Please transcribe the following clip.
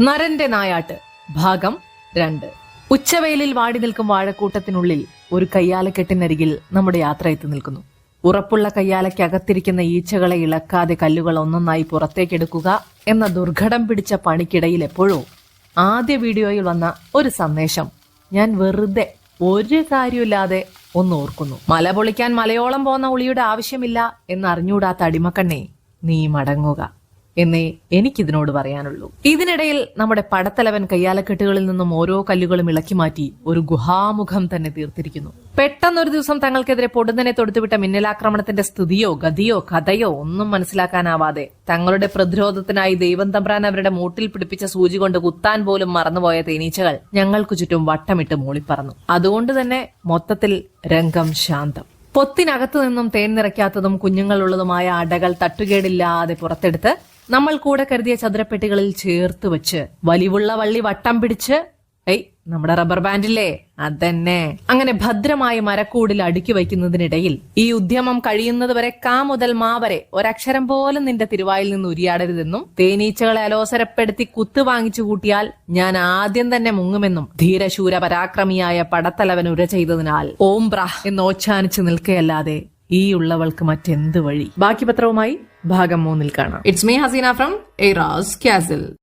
നരന്റെ നായാട്ട് ഭാഗം രണ്ട്. ഉച്ചവെയിലിൽ വാടി നിൽക്കും വാഴക്കൂട്ടത്തിനുള്ളിൽ ഒരു കയ്യാലക്കെട്ടിനരികിൽ നമ്മുടെ യാത്ര എത്തി നിൽക്കുന്നു. ഉറപ്പുള്ള കയ്യാലയ്ക്കകത്തിരിക്കുന്ന ഈച്ചകളെ ഇളക്കാതെ കല്ലുകൾ ഒന്നൊന്നായി പുറത്തേക്കെടുക്കുക എന്ന ദുർഘടം പിടിച്ച പണിക്കിടയിൽ എപ്പോഴോ ആദ്യ വീഡിയോയിൽ വന്ന ഒരു സന്ദേശം ഞാൻ വെറുതെ ഒരു കാര്യമില്ലാതെ ഒന്ന് ഓർക്കുന്നു. മല പൊളിക്കാൻ മലയോളം പോന്ന ഉളിയുടെ ആവശ്യമില്ല എന്നറിഞ്ഞൂടാത്ത അടിമക്കണ്ണേ നീ മടങ്ങുക. എന്നേ എനിക്കിതിനോട് പറയാനുള്ളൂ. ഇതിനിടയിൽ നമ്മുടെ പടത്തലവൻ കയ്യാലക്കെട്ടുകളിൽ നിന്നും ഓരോ കല്ലുകളും ഇളക്കി മാറ്റി ഒരു ഗുഹാമുഖം തന്നെ തീർത്തിരിക്കുന്നു. പെട്ടെന്നൊരു ദിവസം തങ്ങൾക്കെതിരെ പൊടുന്നനെ തൊടുത്തുവിട്ട മിന്നലാക്രമണത്തിന്റെ സ്ഥിതിയോ ഗതിയോ കഥയോ ഒന്നും മനസ്സിലാക്കാനാവാതെ തങ്ങളുടെ പ്രതിരോധത്തിനായി ദൈവം തമ്പ്രാൻ അവരുടെ മൂട്ടിൽ പിടിപ്പിച്ച സൂചി കൊണ്ട് കുത്താൻ പോലും മറന്നുപോയ തേനീച്ചകൾ ഞങ്ങൾക്കു ചുറ്റും വട്ടമിട്ട് മൂളിപ്പറന്നു. അതുകൊണ്ട് തന്നെ മൊത്തത്തിൽ രംഗം ശാന്തം. പൊത്തിനകത്തു നിന്നും തേൻ നിറയ്ക്കാത്തതും കുഞ്ഞുങ്ങളുള്ളതുമായ അടകൾ തട്ടുകേടില്ലാതെ പുറത്തെടുത്ത് നമ്മൾ കൂടെ കരുതിയ ചതുരപ്പെട്ടികളിൽ ചേർത്ത് വെച്ച് വലിവുള്ള വള്ളി വട്ടം പിടിച്ച് ഏയ് നമ്മുടെ റബ്ബർ ബാൻഡില്ലേ? അതന്നെ. അങ്ങനെ ഭദ്രമായി മരക്കൂടിൽ അടുക്കി വയ്ക്കുന്നതിനിടയിൽ ഈ ഉദ്യമം കഴിയുന്നത് വരെ കാ മുതൽ മാ വരെ ഒരക്ഷരം പോലും നിന്റെ തിരുവായിൽ നിന്ന് ഉരിയാടരുതെന്നും തേനീച്ചകളെ അലോസരപ്പെടുത്തി കുത്തു വാങ്ങിച്ചു കൂട്ടിയാൽ ഞാൻ ആദ്യം തന്നെ മുങ്ങുമെന്നും ധീരശൂര പരാക്രമിയായ പടത്തലവൻ ഉര ചെയ്തതിനാൽ ഓം എന്ന് ഓച്ചാനിച്ച് നിൽക്കുകയല്ലാതെ ഈ ഉള്ളവൾക്ക് മറ്റെന്ത് വഴി? ബാക്കി പത്രവുമായി ഭാഗം മൂന്നിൽ കാണാം. It's me Hasina from Eras castle